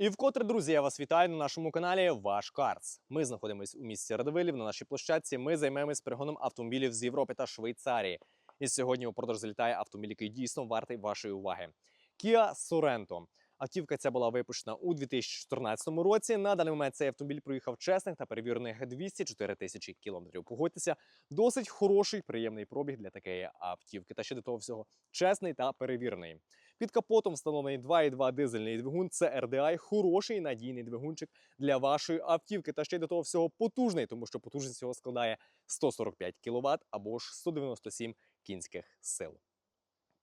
І вкотре, друзі, я вас вітаю на нашому каналі Ваш Карц. Ми знаходимося у місті Радивилів на нашій площадці. Ми займаємось пригоном автомобілів з Європи та Швейцарії. І сьогодні у продаж залітає автомобіль, який дійсно вартий вашої уваги. Kia Sorento. Автівка ця була випущена у 2014 році. На даний момент цей автомобіль проїхав чесних та перевірених 204 тисячі кілометрів. Погодьтеся, досить хороший, приємний пробіг для такої автівки. Та ще до того всього чесний та перевірений. Під капотом встановлений 2,2 дизельний двигун. Це RDI, хороший надійний двигунчик для вашої автівки. Та ще й до того всього потужний, тому що потужність його складає 145 кВт або ж 197 кінських сил.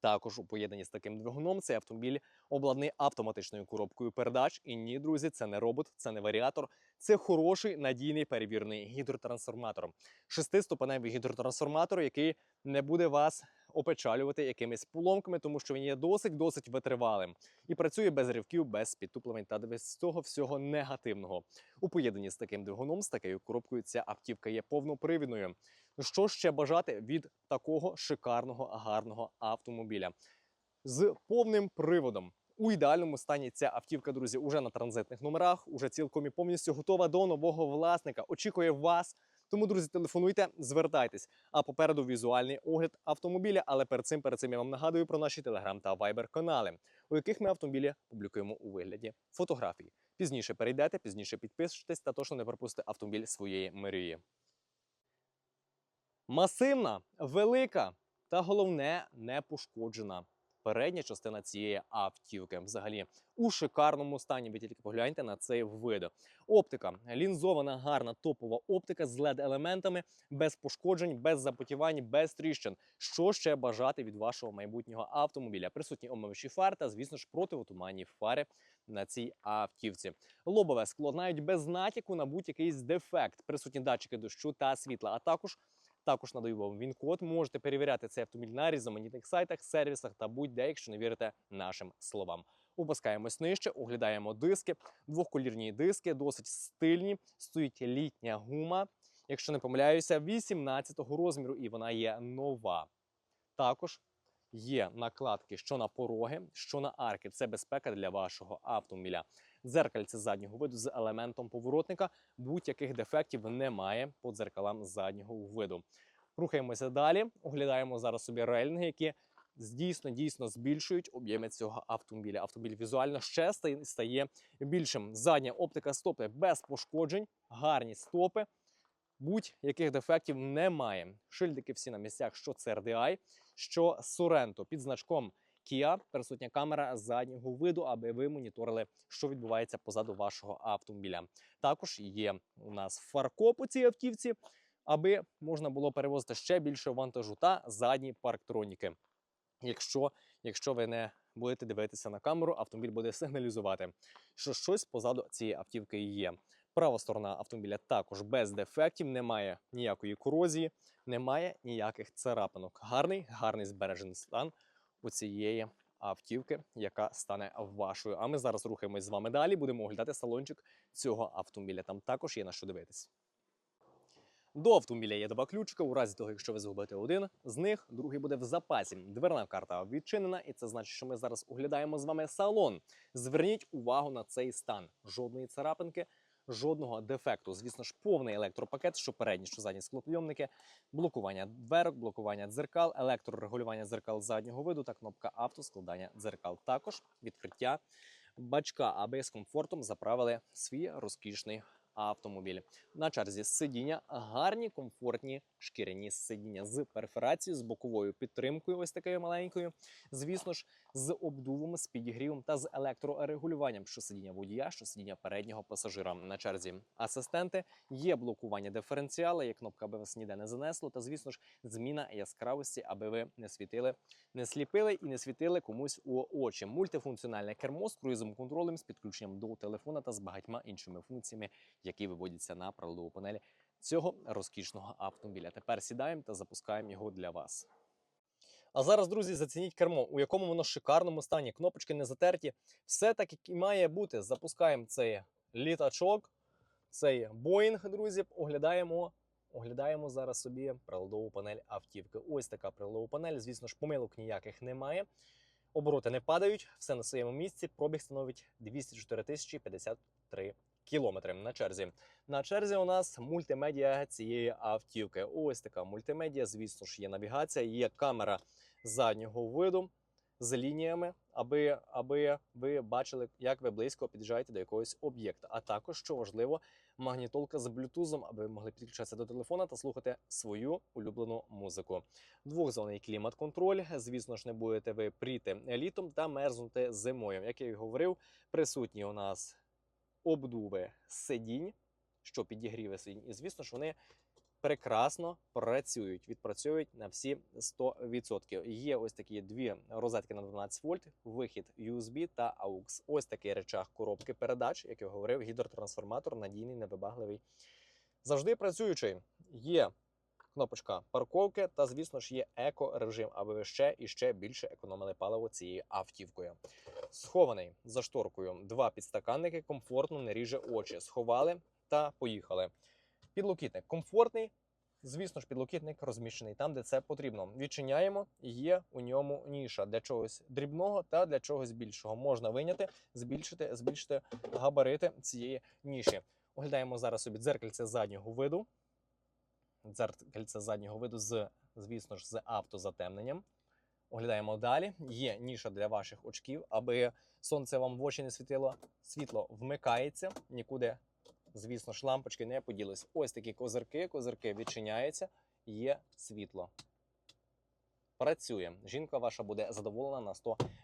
Також у поєднанні з таким двигуном цей автомобіль обладнаний автоматичною коробкою передач. І ні, друзі, це не робот, це не варіатор, це хороший надійний перевірений гідротрансформатор. Шестиступеневий гідротрансформатор, який не буде вас опечалювати якимись поломками, тому що він є досить досить витривалим і працює без ривків, без підтуплень та без цього всього негативного. У поєднанні з таким двигуном, з такою коробкою, ця автівка є повнопривідною. Що ще бажати від такого шикарного гарного автомобіля з повним приводом? У ідеальному стані ця автівка, друзі, уже на транзитних номерах, уже цілком і повністю готова до нового власника. Очікує вас. Тому, друзі, телефонуйте, звертайтесь. А попереду візуальний огляд автомобіля. Але перед цим перед цим я вам нагадую про наші телеграм та вайбер канали, у яких ми автомобілі публікуємо у вигляді фотографій. Пізніше перейдете, пізніше підпишетесь та точно не пропустите автомобіль своєї мрії. Масивна, велика та головне не пошкоджена. Передня частина цієї автівки взагалі у шикарному стані. Ви тільки погляньте на цей вид. Оптика лінзована, гарна топова оптика з led елементами без пошкоджень, без запотівань, без тріщин. Що ще бажати від вашого майбутнього автомобіля? Присутні омивачі фар та, звісно ж, противотуманні фари на цій автівці. Лобове скло навіть без натяку на будь-який дефект. Присутні датчики дощу та світла, а також також надаю вам він-код. Можете перевіряти цей автомобіль на різноманітних сайтах, сервісах та будь-де, якщо не вірите нашим словам. Опускаємось нижче, оглядаємо диски. Двохколірні диски, досить стильні. Стоїть літня гума. Якщо не помиляюся, 18-го розміру, і вона є нова. Також є накладки, що на пороги, що на арки. Це безпека для вашого автомобіля. Дзеркальце заднього виду з елементом поворотника. Будь-яких дефектів немає по дзеркалам заднього виду. Рухаємося далі. Оглядаємо зараз собі рейлінги, які дійсно дійсно збільшують об'єми цього автомобіля. Автомобіль візуально ще стає- більшим. Задня оптика стопи без пошкоджень, гарні стопи. Будь-яких дефектів немає. Шильдики всі на місцях, що це RDI, що Sorento під значком Kia, присутня камера заднього виду, аби ви моніторили, що відбувається позаду вашого автомобіля. Також є у нас фаркоп у цій автівці, аби можна було перевозити ще більше вантажу та задні парктроніки. Якщо, якщо ви не будете дивитися на камеру, автомобіль буде сигналізувати, що щось позаду цієї автівки є. Права сторона автомобіля також без дефектів, немає ніякої корозії, немає ніяких царапинок. Гарний, гарний збережений стан у цієї автівки, яка стане вашою. А ми зараз рухаємось з вами далі. Будемо оглядати салончик цього автомобіля. Там також є на що дивитись. До автомобіля є два ключика. У разі того, якщо ви згубите один з них, другий буде в запасі. Дверна карта відчинена, і це значить, що ми зараз оглядаємо з вами салон. Зверніть увагу на цей стан. Жодної царапинки, жодного дефекту. Звісно ж, повний електропакет, що передні, що задні склопйомники, блокування дверок, блокування дзеркал, електрорегулювання дзеркал заднього виду та кнопка автоскладання дзеркал. Також відкриття бачка, аби з комфортом заправили свій розкішний автомобіль. На черзі сидіння гарні, комфортні шкіряні сидіння з перфорацією, з боковою підтримкою, ось такою маленькою. Звісно ж, з обдувом, з підігрівом та з електрорегулюванням, що сидіння водія, що сидіння переднього пасажира. На черзі асистенти є блокування диференціала, є кнопка, аби вас ніде не занесло, та звісно ж, зміна яскравості, аби ви не світили, не сліпили і не світили комусь у очі. Мультифункціональне кермо з круїзом контролем, з підключенням до телефона та з багатьма іншими функціями, які виводяться на приладову панелі цього розкішного автомобіля. Тепер сідаємо та запускаємо його для вас. А зараз, друзі, зацініть кермо, у якому воно шикарному стані. Кнопочки не затерті. Все так, як і має бути. Запускаємо цей літачок, цей Боїнг, друзі. Оглядаємо. Оглядаємо зараз собі приладову панель автівки. Ось така приладова панель. Звісно ж, помилок ніяких немає. Обороти не падають, все на своєму місці. Пробіг становить 204 тисячі 53 кілометри на черзі. На черзі у нас мультимедіа цієї автівки. Ось така мультимедіа. Звісно ж, є навігація, є камера заднього виду з лініями, аби, аби ви бачили, як ви близько під'їжджаєте до якогось об'єкта. А також, що важливо, магнітолка з блютузом, аби ви могли підключатися до телефона та слухати свою улюблену музику. Двохзонний клімат-контроль. Звісно ж, не будете ви пріти літом та мерзнути зимою. Як я і говорив, присутні у нас обдуви сидінь, що підігріве сидінь. І звісно ж, вони прекрасно працюють, відпрацьовують на всі 100%. Є ось такі дві розетки на 12 вольт, вихід USB та AUX. Ось такий речах коробки передач, як я говорив, гідротрансформатор надійний, невибагливий. Завжди працюючий. Є кнопочка парковки, та, звісно ж, є еко-режим, аби ви ще і ще більше економили паливо цією автівкою. Схований за шторкою два підстаканники, комфортно не ріже очі. Сховали та поїхали. Підлокітник комфортний. Звісно ж, підлокітник розміщений там, де це потрібно. Відчиняємо, є у ньому ніша для чогось дрібного та для чогось більшого. Можна виняти, збільшити, збільшити габарити цієї ніші. Оглядаємо зараз собі дзеркальце заднього виду. Дзеркальце заднього виду з, звісно ж, з автозатемненням. Оглядаємо далі. Є ніша для ваших очків, аби сонце вам в очі не світило. Світло вмикається, нікуди, звісно ж, лампочки не поділись. Ось такі козирки. Козирки відчиняються, є світло. Працює. Жінка ваша буде задоволена на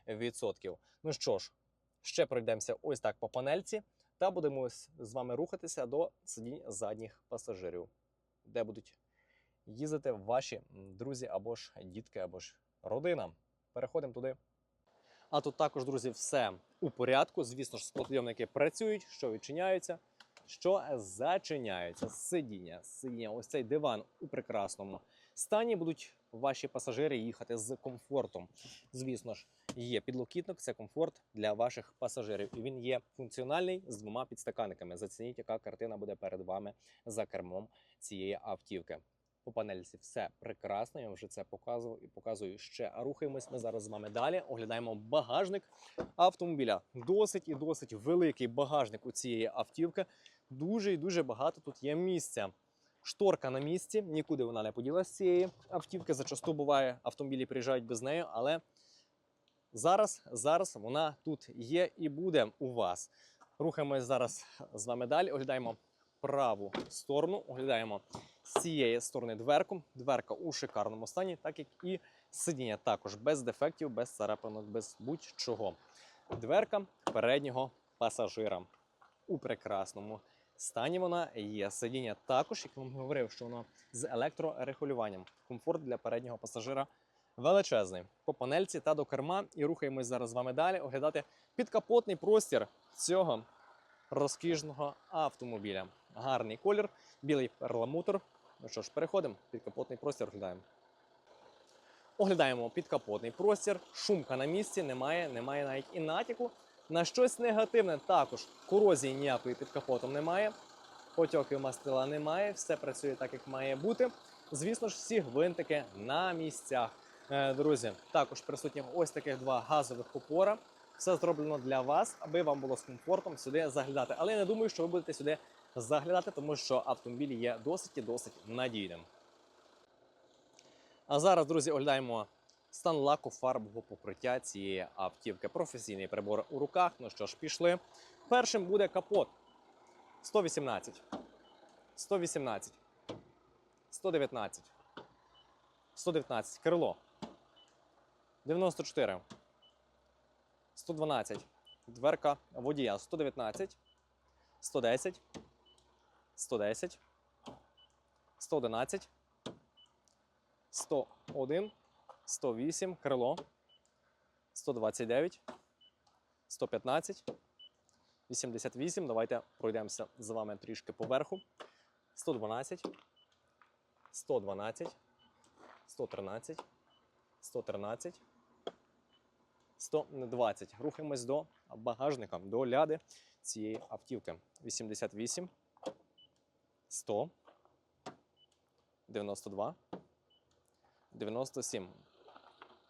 100%. Ну що ж, ще пройдемося ось так по панельці, та будемо з вами рухатися до сидінь задніх пасажирів, де будуть їздити ваші друзі або ж дітки, або ж родина. Переходимо туди. А тут також, друзі, все у порядку. Звісно ж, склопідйомники працюють, що відчиняються, що зачиняються. Сидіння, сидіння, ось цей диван у прекрасному стані будуть ваші пасажири їхати з комфортом. Звісно ж, є підлокітник, це комфорт для ваших пасажирів. І він є функціональний з двома підстаканниками. Зацініть, яка картина буде перед вами за кермом цієї автівки. По панельці все прекрасно. Я вже це показував і показую ще. А рухаємось ми зараз з вами далі. Оглядаємо багажник автомобіля. Досить і досить великий багажник у цієї автівки. Дуже і дуже багато тут є місця. Шторка на місці, нікуди вона не поділася з цієї автівки. Зачасту буває, автомобілі приїжджають без неї, але зараз, зараз вона тут є і буде у вас. Рухаємось зараз з вами далі. Оглядаємо праву сторону, оглядаємо з цієї сторони дверку. Дверка у шикарному стані, так як і сидіння також без дефектів, без царапинок, без будь-чого. Дверка переднього пасажира у прекрасному стані вона є. Сидіння також, як вам говорив, що воно з електрорегулюванням. Комфорт для переднього пасажира величезний. По панельці та до керма. І рухаємось зараз з вами далі оглядати підкапотний простір цього розкішного автомобіля. Гарний колір, білий перламутр. Ну що ж, переходимо. Підкапотний простір оглядаємо. Оглядаємо підкапотний простір. Шумка на місці, немає, немає навіть і натяку. На щось негативне також корозії ніякої під капотом немає. Потьоків мастила немає, все працює так, як має бути. Звісно ж, всі гвинтики на місцях. Е, Друзі, також присутні ось таких два газових опора. Все зроблено для вас, аби вам було з комфортом сюди заглядати. Але я не думаю, що ви будете сюди заглядати, тому що автомобіль є досить і досить надійним. А зараз, друзі, оглядаємо стан лаку фарбового покриття цієї автівки. Професійний прибор у руках. Ну що ж, пішли. Першим буде капот. 118, 118, 119, 119, крило. 94, 112, дверка водія. 119, 110, 110, 111, 101, 108, крило, 129, 115, 88. Давайте пройдемося з вами трішки поверху. 112, 112, 113, 113, 120. Рухаємось до багажника, до ляди цієї автівки. 88, 100, 92, 97.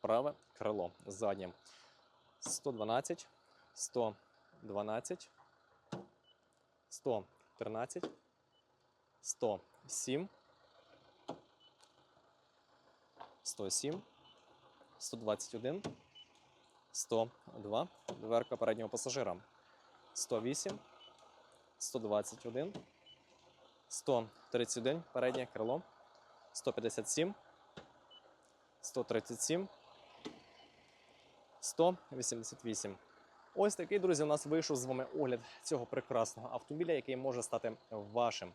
Праве крило заднє. 112, 112, 113, 107, 107, 121, 102, дверка переднього пасажира, 108, 121, 131, переднє крило, 157, 137, 188. Ось такий, друзі, у нас вийшов з вами огляд цього прекрасного автомобіля, який може стати вашим.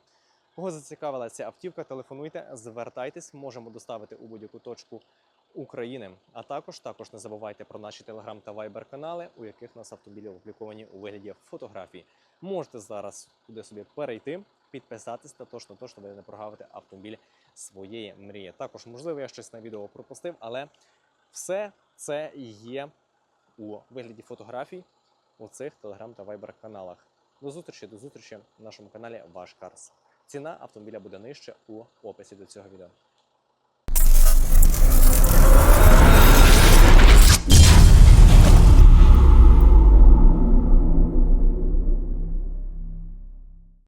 Кого зацікавила ця автівка, телефонуйте, звертайтесь, можемо доставити у будь-яку точку України. А також також не забувайте про наші телеграм та вайбер канали, у яких нас автомобілі опубліковані у вигляді фотографій. Можете зараз туди собі перейти, підписатись та точно точно ви не прогавите автомобіль своєї мрії. Також, можливо, я щось на відео пропустив, але все це є у вигляді фотографій у цих телеграм та вайбер каналах. До зустрічі, до зустрічі в нашому каналі Ваш Карс. Ціна автомобіля буде нижче у описі до цього відео.